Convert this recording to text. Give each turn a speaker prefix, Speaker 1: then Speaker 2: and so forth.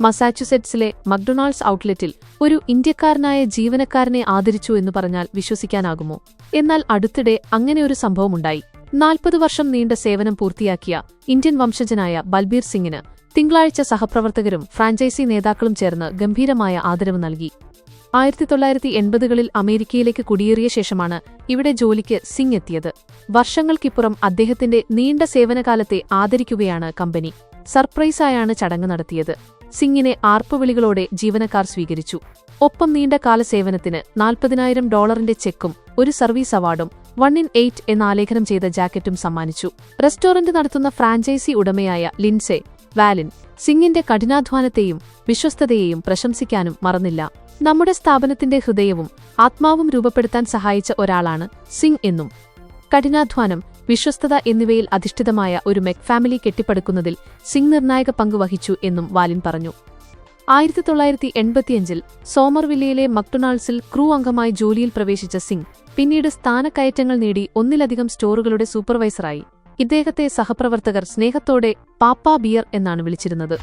Speaker 1: മസാച്യുസെറ്റ്സിലെ McDonald's ഔട്ട്ലെറ്റിൽ ഒരു ഇന്ത്യക്കാരനായ ജീവനക്കാരനെ ആദരിച്ചു എന്ന് പറഞ്ഞാൽ വിശ്വസിക്കാനാകുമോ? എന്നാൽ അടുത്തിടെ അങ്ങനെയൊരു സംഭവമുണ്ടായി. നാൽപ്പത് വർഷം നീണ്ട സേവനം പൂർത്തിയാക്കിയ ഇന്ത്യൻ വംശജനായ ബൽബീർ സിംഗിന് തിങ്കളാഴ്ച സഹപ്രവർത്തകരും ഫ്രാഞ്ചൈസി നേതാക്കളും ചേർന്ന് ഗംഭീരമായ ആദരവ് നൽകി. ആയിരത്തി തൊള്ളായിരത്തി എൺപതുകളിൽ അമേരിക്കയിലേക്ക് കുടിയേറിയ ശേഷമാണ് ഇവിടെ ജോലിക്ക് സിംഗ് എത്തിയത്. വർഷങ്ങൾക്കിപ്പുറം അദ്ദേഹത്തിന്റെ നീണ്ട സേവനകാലത്തെ ആദരിക്കുകയാണ് കമ്പനി. സർപ്രൈസായാണ് ചടങ്ങ് നടത്തിയത്. സിംഗിനെ ആർപ്പുവിളികളോടെ ജീവനക്കാർ സ്വീകരിച്ചു. ഒപ്പം നീണ്ട കാല സേവനത്തിന് നാൽപ്പതിനായിരം ഡോളറിന്റെ ചെക്കും ഒരു സർവീസ് അവാർഡും വൺ ഇൻ എയ്റ്റ് എന്ന് ആലേഖനം ചെയ്ത ജാക്കറ്റും സമ്മാനിച്ചു. റെസ്റ്റോറന്റ് നടത്തുന്ന ഫ്രാഞ്ചൈസി ഉടമയായ ലിൻസെ വാലിൻ സിംഗിന്റെ കഠിനാധ്വാനത്തെയും വിശ്വസ്തതയെയും പ്രശംസിക്കാനും മറന്നില്ല. നമ്മുടെ സ്ഥാപനത്തിന്റെ ഹൃദയവും ആത്മാവും രൂപപ്പെടുത്താൻ സഹായിച്ച ഒരാളാണ് സിംഗ് എന്നും. കഠിനാധ്വാനം വിശ്വസ്തത എന്നിവയിൽ അധിഷ്ഠിതമായ ഒരു മെക് ഫാമിലി കെട്ടിപ്പടുക്കുന്നതിൽ സിംഗ് നിർണായക പങ്ക് വഹിച്ചു എന്നും വാലിൻ പറഞ്ഞു. ആയിരത്തി തൊള്ളായിരത്തി എൺപത്തിയഞ്ചിൽ സോമർവില്ലയിലെ മക്ഡൊണാൾഡ്സിൽ ക്രൂ അംഗമായി ജോലിയിൽ പ്രവേശിച്ച സിംഗ് പിന്നീട് സ്ഥാനക്കയറ്റങ്ങൾ നേടി ഒന്നിലധികം സ്റ്റോറുകളുടെ സൂപ്പർവൈസറായി. ഇദ്ദേഹത്തെ സഹപ്രവർത്തകർ സ്നേഹത്തോടെ പാപ്പാ ബിയർ എന്നാണ് വിളിച്ചിരുന്നത്.